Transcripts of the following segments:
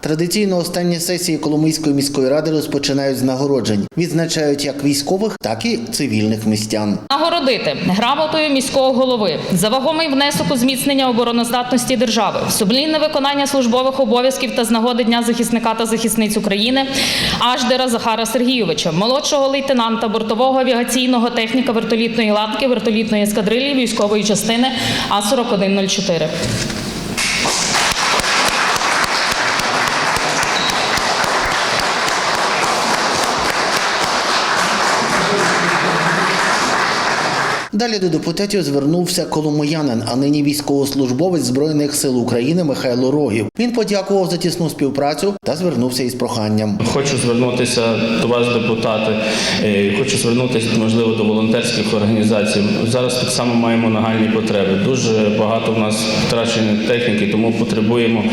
Традиційно останні сесії Коломийської міської ради розпочинають з нагороджень. Відзначають як військових, так і цивільних містян. Нагородити грамотою міського голови за вагомий внесок у зміцнення обороноздатності держави, сумлінне виконання службових обов'язків та з нагоди Дня захисника та захисниць України Аждера Захара Сергійовича, молодшого лейтенанта бортового авіаційного техніка вертолітної ланки вертолітної ескадрилії військової частини А 4104 Далі до депутатів звернувся коломиянин, а нині військовослужбовець Збройних сил України Михайло Рогів. Він подякував за тісну співпрацю та звернувся із проханням. Хочу звернутися до вас, депутати. е, Хочу звернутися, можливо, до волонтерських організацій. Зараз так само маємо нагальні потреби. Дуже багато в нас втраченої техніки, тому потребуємо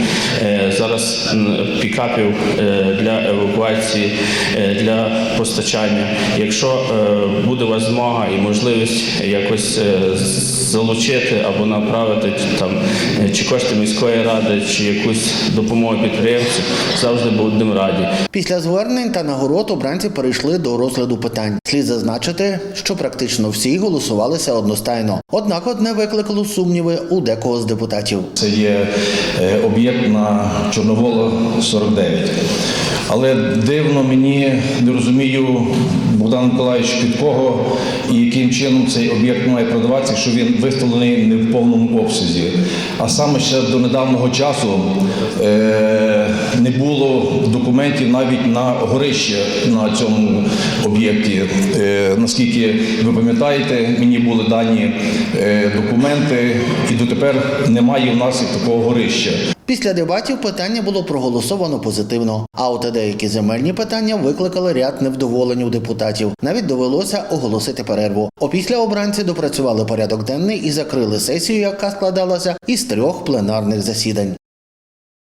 е, зараз пікапів е, для евакуації, для постачання. Якщо буде у вас змога і можливість якось е, залучити або направити там е, чи кошти міської ради, чи якусь допомогу підприємцю, завжди будемо раді. Після звернень та нагород обранці перейшли до розгляду питань. Слід зазначити, що практично всі голосувалися одностайно. Однак одне викликало сумніви у декого з депутатів. Це є е, об'єкт на Чорновола 49. Але дивно мені не розумію Богдан Миколаївич під кого і яким чином цей об'єкт має продаватися, що він виставлений не в повному обсязі. А саме ще до недавнього часу е, не було документів навіть на горище на цьому об'єкті. Е, наскільки ви пам'ятаєте, мені були дані е, документи, і дотепер немає в нас і такого горища. Після дебатів питання було проголосовано позитивно. А от деякі земельні питання викликали ряд невдоволень у депутатів. Навіть довелося оголосити перерву. Опісля обранці допрацювали порядок денний і закрили сесію, яка складалася із трьох пленарних засідань.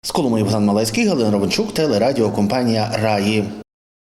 З Коломиї Богдан Малецький, Галина Ровенчук, телерадіокомпанія Раї.